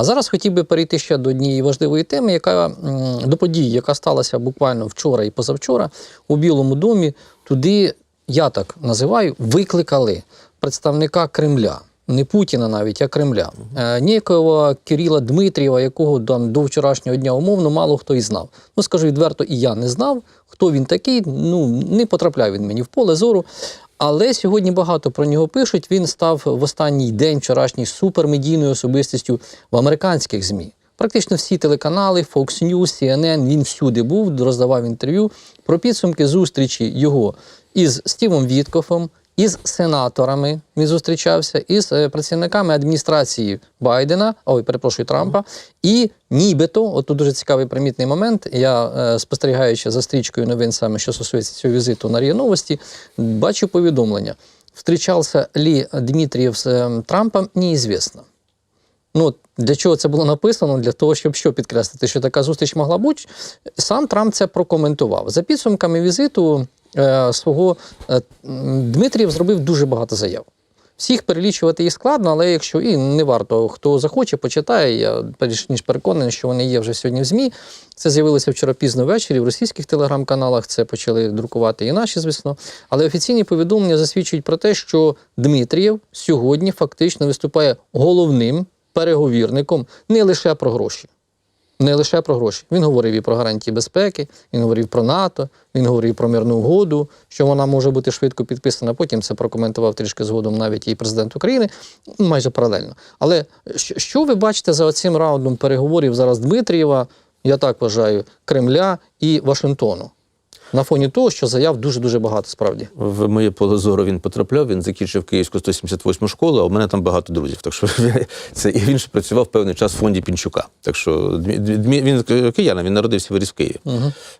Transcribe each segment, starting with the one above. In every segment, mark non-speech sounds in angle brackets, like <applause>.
А зараз хотів би перейти ще до однієї важливої теми, яка до події, яка сталася буквально вчора і позавчора у Білому домі. Туди, я так називаю, викликали представника Кремля. Не Путіна навіть, а Кремля. Е, Ніякого Кирила Дмитрієва, якого там до вчорашнього дня умовно мало хто і знав. Ну, скажу відверто, і я не знав, хто він такий. Ну, не потрапляв він мені в поле зору. Але сьогодні багато про нього пишуть. Він став в останній день вчорашній супермедійною особистістю в американських ЗМІ. Практично всі телеканали, Fox News, CNN, він всюди був, роздавав інтерв'ю про підсумки зустрічі його із Стівом Віткофом, із сенаторами він зустрічався, із е, працівниками адміністрації Байдена, ой, перепрошую, Трампа, і нібито, от тут дуже цікавий примітний момент. Я е, спостерігаючи за стрічкою новин, саме що стосується цього візиту на РІА Новості, бачу повідомлення. Встрічався Лі Дмитрієв з е, Трампом, неізвісно. Ну, для чого це було написано? Для того, щоб що підкреслити, що така зустріч могла бути. Сам Трамп це прокоментував. За підсумками візиту свого е, Дмитрієв зробив дуже багато заяв. Всіх перелічувати їх складно, але якщо і не варто, хто захоче, почитає. Я перш ніж переконаний, що вони є вже сьогодні в ЗМІ. Це з'явилося вчора пізно ввечері в російських телеграм-каналах. Це почали друкувати і наші, звісно. Але офіційні повідомлення засвідчують про те, що Дмитрієв сьогодні фактично виступає головним переговірником не лише про гроші. Не лише про гроші. Він говорив і про гарантії безпеки, він говорив про НАТО, він говорив про мирну угоду, що вона може бути швидко підписана. Потім це прокоментував трішки згодом навіть і президент України, майже паралельно. Але що, ви бачите за цим раундом переговорів зараз Дмитрієва, я так вважаю, Кремля і Вашингтону? На фоні того, що заяв дуже-дуже багато справді. В моє поле зору він потрапляв, він закінчив Київську 178 школу, а у мене там багато друзів. Так що <laughs> це і він ще працював певний час в фонді Пінчука. Так що він киянин, він народився виріс в Києві.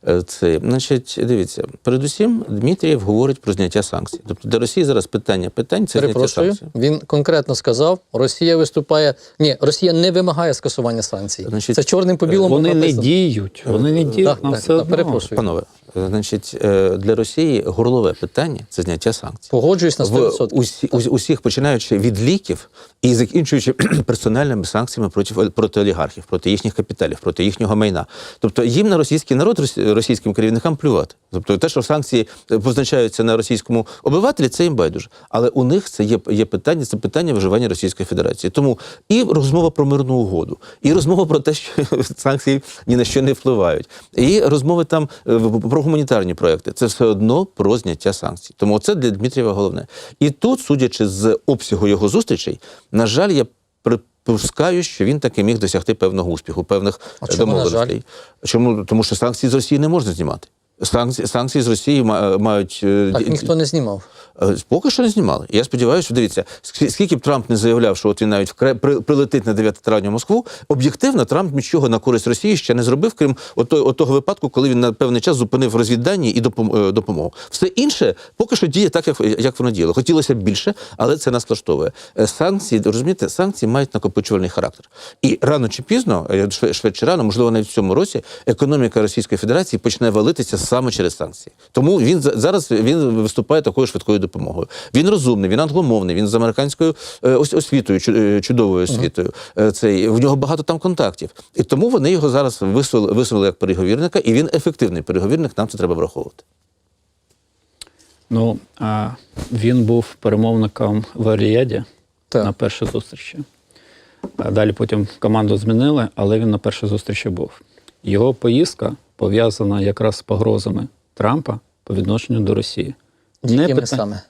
Е, Це, значить, дивіться, передусім Дмитрієв говорить про зняття санкцій. Тобто для Росії зараз питання питань це зняття санкцій. він конкретно сказав: Росія виступає. Ні, Росія не вимагає скасування санкцій. Значить, це чорним по білому. Вони не діють, вони не діють Так, нам так, все так, одно. перепрошую. Панове, е, значить, е, для Росії горлове питання це зняття санкцій. Погоджуюсь на в 100%. усі, усіх, починаючи від ліків і закінчуючи <clears throat> персональними санкціями проти, проти олігархів, проти їхніх капіталів, проти їхнього майна. Тобто їм на російський народ, російським керівникам плювати. Тобто те, що санкції е, позначаються на російському обивателі, це їм байдуже. Але у них це є, є питання, це питання виживання Російської Федерації. Тому і розмова про мирну угоду, і розмова про те, що <laughs> санкції ні на що не впливають, і розмови там е, в- про гуманітарні проекти. Це все одно про зняття санкцій. Тому це для Дмитрієва головне. І тут, судячи з обсягу його зустрічей, на жаль, я припускаю, що він таки міг досягти певного успіху, певних е, чому, домовленостей. Чому? Тому що санкції з Росії не можна знімати. Санкції, санкції з Росії ма- мають е, Так ніхто не знімав. Е, Поки що не знімали. Я сподіваюся, що дивіться, ск- скільки б Трамп не заявляв, що от він навіть прилетить на 9 травня в Москву. Об'єктивно, Трамп нічого на користь Росії ще не зробив, крім от того випадку, коли він на певний час зупинив розвіддані і допом- е, допомогу. Все інше поки що діє так, як, як воно діяло. Хотілося б більше, але це нас влаштовує. Е, Санкції, розумієте, санкції мають накопичувальний характер. І рано чи пізно, е, швидше рано, можливо, навіть в цьому році, економіка Російської Федерації почне валитися саме через санкції. Тому він зараз він виступає такою швидкою допомогою. Він розумний, він англомовний, він з американською е, освітою, е, чудовою освітою. Е, Цей в нього багато там контактів. І тому вони його зараз висунули, висунули як переговірника, і він ефективний переговірник. Нам це треба враховувати. Ну, а він був перемовником в Аріаді на першій зустрічі. А далі потім команду змінили, але він на першій зустрічі був. Його поїздка пов'язана якраз з погрозами Трампа по відношенню до Росії. Якими питань- саме?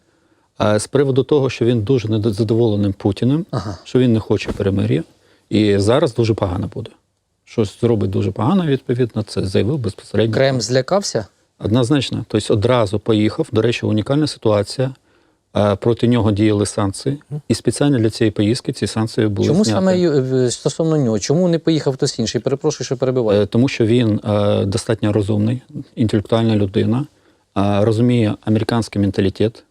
А з приводу того, що він дуже незадоволений Путіним, Ага. що він не хоче перемир'я, і зараз дуже погано буде. Щось зробить дуже погано, відповідно, це заявив безпосередньо. Кремль злякався? Однозначно. Тобто одразу поїхав. До речі, унікальна ситуація. Проти нього діяли санкції, і спеціально для цієї поїздки ці санкції були Чому зняті. саме е, стосовно нього? Чому не поїхав хтось інший? Перепрошую, що перебиваю. Е, Тому що він е, достатньо розумний, інтелектуальна людина, розуміє американський менталітет.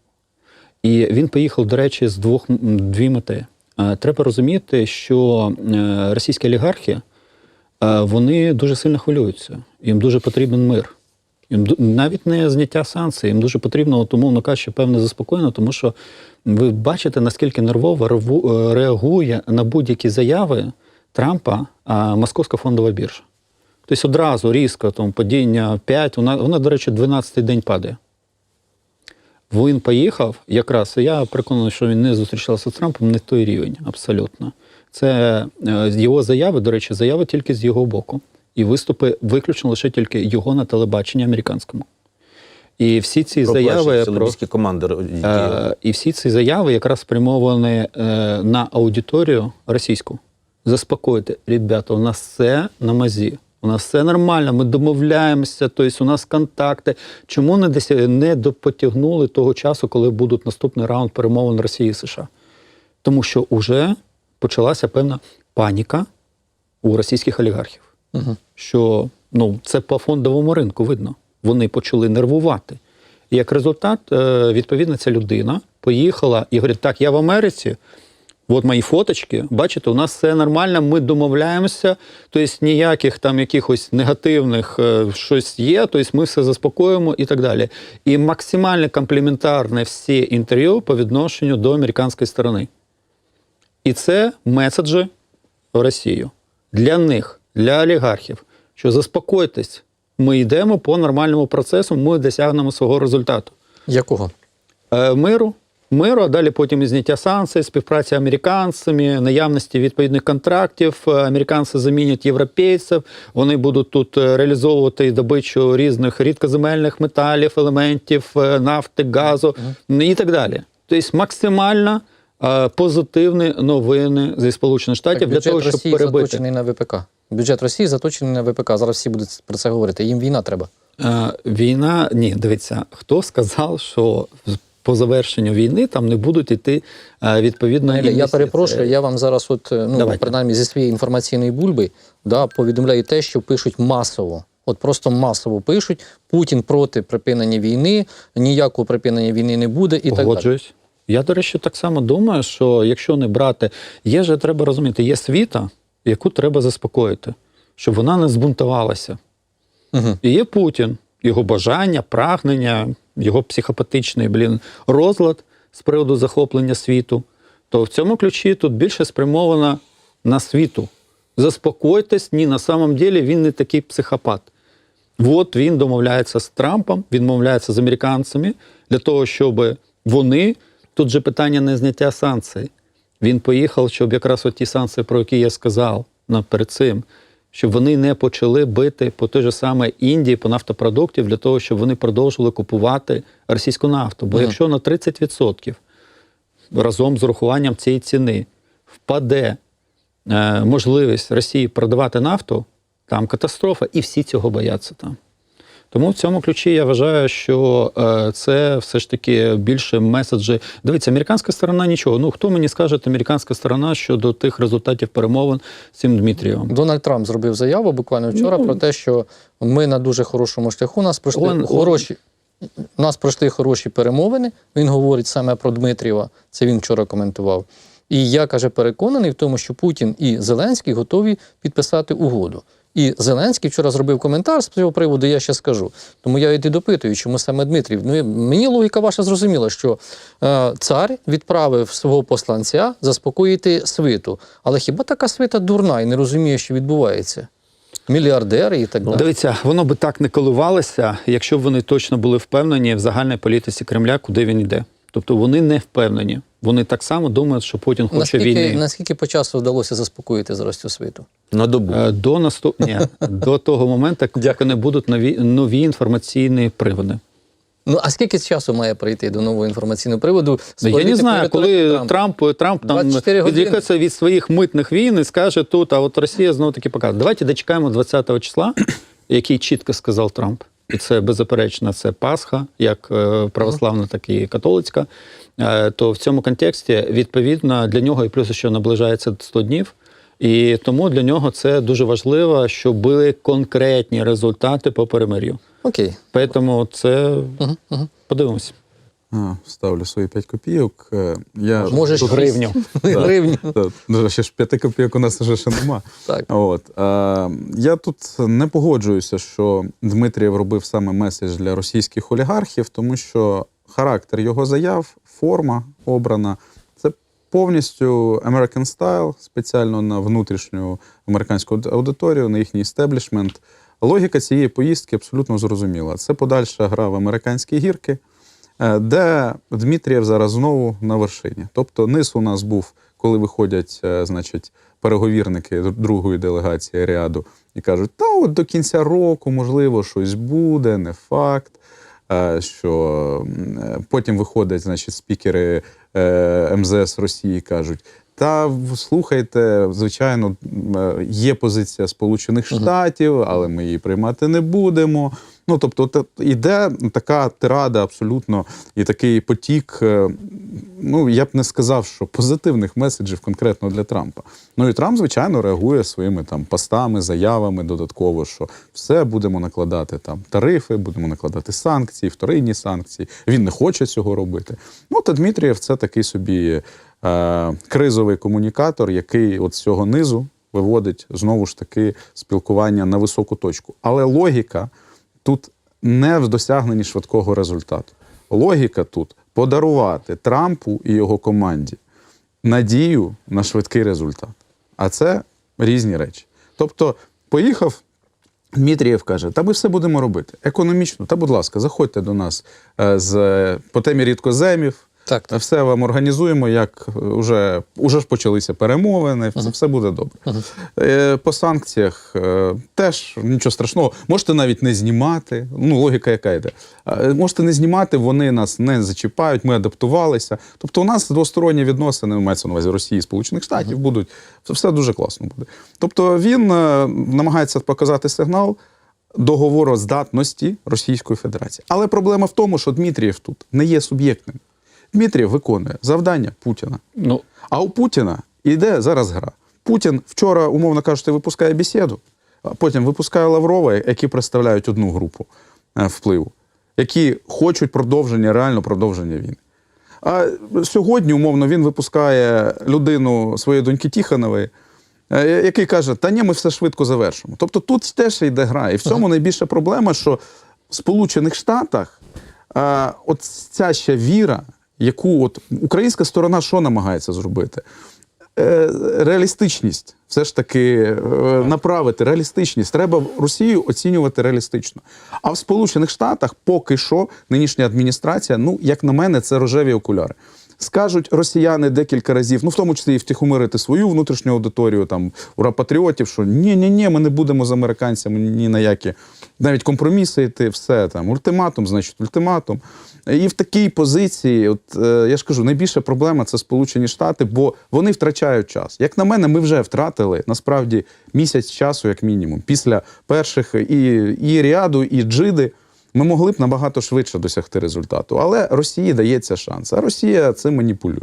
І він поїхав, до речі, з двох дві мети. Треба розуміти, що російські олігархи вони дуже сильно хвилюються. Їм дуже потрібен мир. Їм навіть не зняття санкцій, їм дуже потрібно, от, умовно кажучи, певне заспокоєно, тому що ви бачите, наскільки нервово е, реагує на будь-які заяви Трампа а, Московська фондова біржа. Тобто одразу різко там, падіння 5, вона, вона, до речі, 12-й день падає. Він поїхав, якраз і я переконаний, що він не зустрічався з Трампом не той рівень, абсолютно. Це е, його заяви, до речі, заяви тільки з його боку. І виступи виключно лише тільки його на телебаченні американському. І всі ці Про заяви про команди. Е, і всі ці заяви якраз спрямовані е, на аудиторію російську. Заспокойте, ребята, у нас все на мазі. У нас все нормально, ми домовляємося, тобто у нас контакти. Чому не десь не допотягнули того часу, коли будуть наступний раунд перемовин Росії і США? Тому що вже почалася певна паніка у російських олігархів Угу. що ну, це по фондовому ринку видно. Вони почали нервувати. І як результат, е, відповідно, ця людина поїхала і говорить: так, я в Америці, от мої фоточки, бачите, у нас все нормально, ми домовляємося, тобто ніяких там якихось негативних е, щось є, тобто ми все заспокоїмо і так далі. І максимально комплементарне всі інтерв'ю по відношенню до американської сторони. І це меседжі в Росію для них, для олігархів, що заспокойтесь, ми йдемо по нормальному процесу, ми досягнемо свого результату. Якого? Е, миру, миру, а далі потім і зняття санкцій, співпраця з американцями, наявності відповідних контрактів. Е, Американці замінять європейців, вони будуть тут е, реалізовувати добичу різних рідкоземельних металів, елементів, е, нафти, газу і так далі. Тобто максимально позитивні новини зі Сполучених Штатів Так, для того, щоб Росії перебити. на ВПК. Бюджет Росії заточений на ВПК. Зараз всі будуть про це говорити. Їм війна треба. Е, Війна, ні, дивіться, хто сказав, що по завершенню війни там не будуть йти е, відповідно. Я інвестиції? перепрошую, я вам зараз, от, е, ну, Давайте. принаймні зі своєї інформаційної бульби, да, повідомляю те, що пишуть масово. От просто масово пишуть: Путін проти припинення війни, ніякого припинення війни не буде і так далі. Я, до речі, так само думаю, що якщо не брати, є же треба розуміти, є світа, яку треба заспокоїти, щоб вона не збунтувалася. Угу. І є Путін, його бажання, прагнення, його психопатичний блін, розлад з приводу захоплення світу. То в цьому ключі тут більше спрямовано на світу. Заспокойтесь, ні, на самом деле він не такий психопат. От він домовляється з Трампом, він домовляється з американцями для того, щоб вони. Тут же питання не зняття санкцій. Він поїхав, щоб якраз от ті санкції, про які я сказав на- перед цим, щоб вони не почали бити по той же саме Індії по нафтопродуктів для того, щоб вони продовжували купувати російську нафту. Бо якщо на 30% разом з урахуванням цієї ціни впаде е, можливість Росії продавати нафту, там катастрофа, і всі цього бояться там. Тому в цьому ключі я вважаю, що е, це все ж таки більше меседжі. Дивіться, американська сторона нічого. Ну хто мені скаже, американська сторона щодо тих результатів перемовин з цим Дмитрієвим? Дональд Трамп зробив заяву буквально вчора Ну. про те, що ми на дуже хорошому шляху. Нас пройшли Он- хороші. У нас пройшли хороші перемовини. Він говорить саме про Дмитрієва. Це він вчора коментував. І я каже, переконаний в тому, що Путін і Зеленський готові підписати угоду. І Зеленський вчора зробив коментар з цього приводу, я ще скажу. Тому я і допитую, чому саме Дмитрів. Ну, мені логіка ваша зрозуміла, що е, цар відправив свого посланця заспокоїти свиту. Але хіба така свита дурна і не розуміє, що відбувається? Мільярдери і так далі. Дивіться, воно би так не коливалося, якщо б вони точно були впевнені в загальній політиці Кремля, куди він йде. Тобто вони не впевнені. Вони так само думають, що Путін хоче Наскільки, війни. наскільки по часу вдалося заспокоїти зараз цю свиту? На добу. Е, До наступ... Ні, <laughs> до того моменту, поки не будуть нові, нові інформаційні приводи. Ну а скільки часу має прийти до нового інформаційного приводу? Я не знаю, коли Трампа? Трамп, Трамп там 24 відлікається від своїх митних війн і скаже тут, а от Росія знову таки показує. Давайте дочекаємо 20-го числа, <clears throat> який чітко сказав Трамп. І це беззаперечно, це Пасха, як е, православна, так і католицька. Е, То в цьому контексті, відповідно, для нього і плюс, що наближається 100 днів. І тому для нього це дуже важливо, щоб були конкретні результати по перемир'ю. Окей. Тому це Угу, угу. подивимося. Ставлю свої 5 копійок. Е, Я Можеш тут- Гривню. <laughs> <laughs> Гривню. Та, ну, ще ж 5 копійок у нас вже ще нема. Так. От, я тут не погоджуюся, що Дмитрієв робив саме меседж для російських олігархів, тому що характер його заяв, форма обрана це повністю American Style, спеціально на внутрішню американську аудиторію, на їхній істеблішмент. Логіка цієї поїздки абсолютно зрозуміла. Це подальша гра в американські гірки, де Дмитрієв зараз знову на вершині. Тобто низ у нас був, коли виходять, е, значить, переговірники другої делегації ряду і кажуть, та от до кінця року, можливо, щось буде, не факт. Е, Що е, потім виходять, значить, спікери е, МЗС Росії кажуть: та слухайте, звичайно, е, є позиція Сполучених Штатів, але ми її приймати не будемо. Ну тобто, та- іде така тирада абсолютно і такий потік. е, Ну я б не сказав, що позитивних меседжів конкретно для Трампа. Ну і Трамп, звичайно, реагує своїми там постами, заявами додатково, що все будемо накладати там тарифи, будемо накладати санкції, вторинні санкції. Він не хоче цього робити. Ну та Дмитрієв це такий собі е, кризовий комунікатор, який от з цього низу виводить знову ж таки спілкування на високу точку. Але логіка тут не в досягненні швидкого результату. Логіка тут подарувати Трампу і його команді надію на швидкий результат. А це різні речі. Тобто, поїхав. Дмитрієв каже, та ми все будемо робити економічно. Та, будь ласка, заходьте до нас е, з по темі рідкоземів. Так, так. Все вам організуємо, як вже, уже ж почалися перемовини, все, все буде добре. Е, По санкціях е, теж нічого страшного. Можете навіть не знімати. Ну, логіка яка йде. Е, Можете не знімати, вони нас не зачіпають, ми адаптувалися. Тобто, у нас двосторонні відносини, мається на увазі Росії і Сполучених Штатів, будуть. Все дуже класно буде. Тобто він е, намагається показати сигнал договороздатності Російської Федерації. Але проблема в тому, що Дмитрієв тут не є суб'єктним. Дмитрієв виконує завдання Путіна. Ну, А у Путіна йде зараз гра. Путін вчора, умовно кажучи, випускає бесіду, а потім випускає Лаврова, які представляють одну групу е, впливу, які хочуть продовження, реально продовження війни. А сьогодні, умовно, він випускає людину своєї доньки Тіханової, е, який каже: Та ні, ми все швидко завершимо. Тобто тут теж йде гра. І в цьому найбільша проблема, що в Сполучених Штатах е, от ця ще віра, яку от українська сторона що намагається зробити? Е, реалістичність все ж таки е, направити реалістичність. Треба Росію оцінювати реалістично. А в Сполучених Штатах поки що нинішня адміністрація, ну як на мене, це рожеві окуляри. Скажуть росіяни декілька разів, ну в тому числі і втихомирити свою внутрішню аудиторію, там ура патріотів, що ні, ні, ні, ми не будемо з американцями ні на які навіть компроміси йти, все там ультиматум, значить ультиматум. І в такій позиції, от е, я ж кажу, найбільша проблема це Сполучені Штати, бо вони втрачають час. Як на мене, ми вже втратили насправді місяць часу, як мінімум, після перших і, і ряду, і джиди. Ми могли б набагато швидше досягти результату, але Росії дається шанс. А Росія цим маніпулює.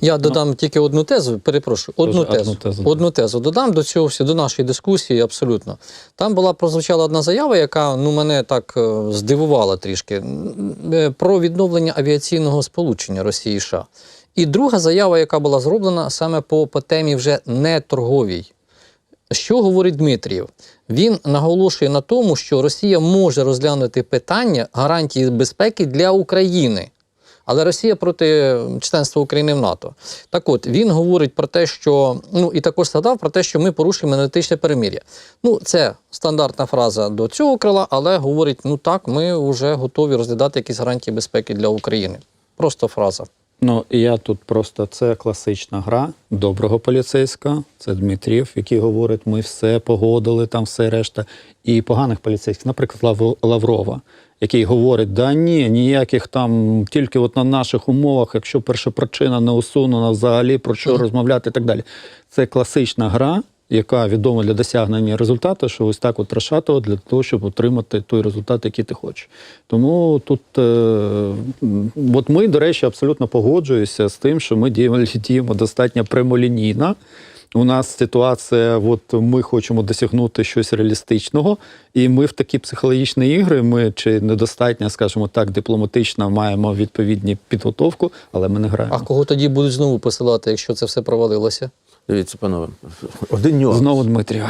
Я додам тільки одну тезу, перепрошую, одну тезу. одну тезу, Одну тезу додам до цього всього, до нашої дискусії абсолютно. Там була прозвучала одна заява, яка ну, мене так е, здивувала трішки е, про відновлення авіаційного сполучення Росії і США. І друга заява, яка була зроблена саме по, по темі вже не торговій. Що говорить Дмитрієв? Він наголошує на тому, що Росія може розглянути питання гарантії безпеки для України. Але Росія проти членства України в НАТО. Так от він говорить про те, що ну і також згадав про те, що ми порушуємо енергетичне перемир'я. Ну, це стандартна фраза до цього крила, але говорить: ну так, ми вже готові розглядати якісь гарантії безпеки для України. Просто фраза. Ну, я тут просто це класична гра доброго поліцейського. Це Дмитрів, який говорить, ми все погодили, там все решта. І поганих поліцейських, наприклад, Лаврова, який говорить: да ні, ніяких там, тільки от на наших умовах, якщо перша причина не усунена, взагалі про що розмовляти і так далі. Це класична гра. Яка відома для досягнення результату, що ось так от розшатувати для того, щоб отримати той результат, який ти хочеш. Тому тут, е, от ми, до речі, абсолютно погоджуюся з тим, що ми діємо, <laughs> діємо достатньо прямолінійно. У нас ситуація, от ми хочемо досягнути щось реалістичного, і ми в такі психологічні ігри, ми чи недостатньо, скажімо так, дипломатично маємо відповідні підготовку, але ми не граємо. А кого тоді будуть знову посилати, якщо це все провалилося? Дивіться, панове, один нюанс. Знову Дмитрів.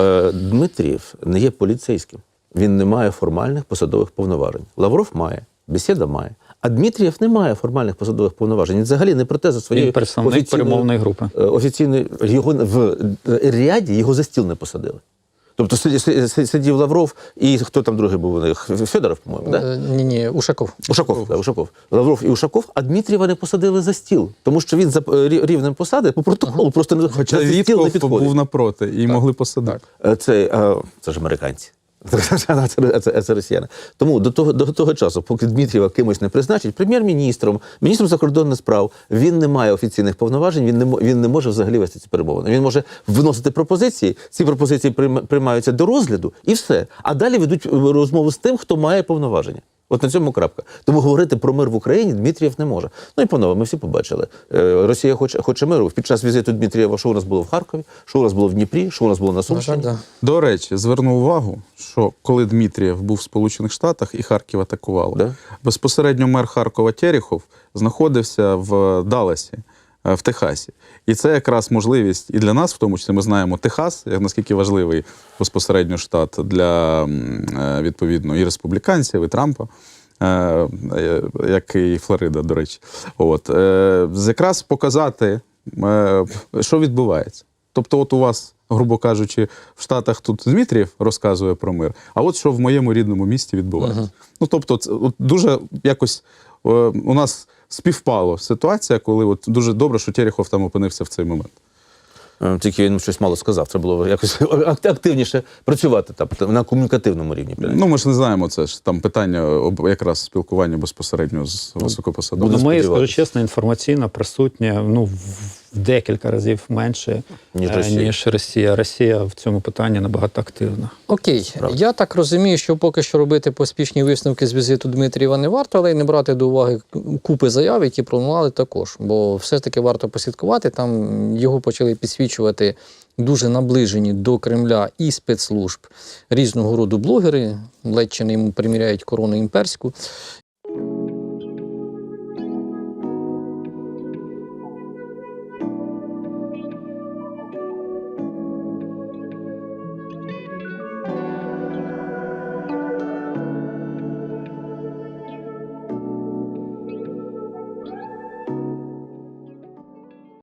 Е, Дмитрієв не є поліцейським. Він не має формальних посадових повноважень. Лавров має, бесіда має. А Дмитрієв не має формальних посадових повноважень. Він взагалі не проте за своєю представник перемовної групи. е, офіційної його в ряді його за стіл не посадили. Тобто сидів, Лавров і хто там другий був у них? Федоров, по-моєму, да? Е, Ні, ні, Ушаков. Ушаков, да, Ушаков. Лавров і Ушаков, а Дмитрієва не посадили за стіл, тому що він за е, рівнем посади по протоколу просто не Хоча за стіл не підходить. був напроти і могли посадити. Е, Це, е, це ж американці. Це, росіяни. Тому до того, до того часу, поки Дмитрієва кимось не призначить, прем'єр-міністром, міністром закордонних справ, він не має офіційних повноважень, він не, він не може взагалі вести ці перемовини. Він може вносити пропозиції, ці пропозиції приймаються до розгляду і все. А далі ведуть розмову з тим, хто має повноваження. От на цьому крапка. Тому говорити про мир в Україні Дмитрієв не може. Ну і панове, ми всі побачили. Е, Росія хоче, хоче миру. Під час візиту Дмитрієва, що у нас було в Харкові, що у нас було в Дніпрі, що у нас було на Сумщині. да. До речі, зверну увагу, що коли Дмитрієв був в Сполучених Штатах і Харків атакували, Да. безпосередньо мер Харкова Терехов знаходився в Далласі, е, в Техасі. І це якраз можливість і для нас, в тому числі, ми знаємо Техас, як наскільки важливий безпосередньо штат для е, відповідно і республіканців, і Трампа. е, е, Як і Флорида, до речі, от е, якраз показати, е, що відбувається. Тобто, от у вас, грубо кажучи, в Штатах тут Дмитрієв розказує про мир, а от що в моєму рідному місті відбувається. Ну тобто, це от дуже якось е, у нас співпало ситуація, коли от дуже добре, що Терехов там опинився в цей момент. Е, Тільки він щось мало сказав. Треба було якось <laughs> активніше працювати там на комунікативному рівні. Ну ми ж не знаємо, це ж там питання якраз спілкування безпосередньо з високопосадовими. Буду Ну, ми, скажу чесно, інформаційно присутня ну, в декілька разів менше, Ніж е, Росія. ніж Росія. Росія в цьому питанні набагато активна. Окей, я так розумію, що поки що робити поспішні висновки з візиту Дмитрієва не варто, але й не брати до уваги купи заяв, які пролунали також. Бо все ж таки варто послідкувати. Там його почали підсвічувати дуже наближені до Кремля і спецслужб різного роду блогери. Ледь чи не йому приміряють корону імперську.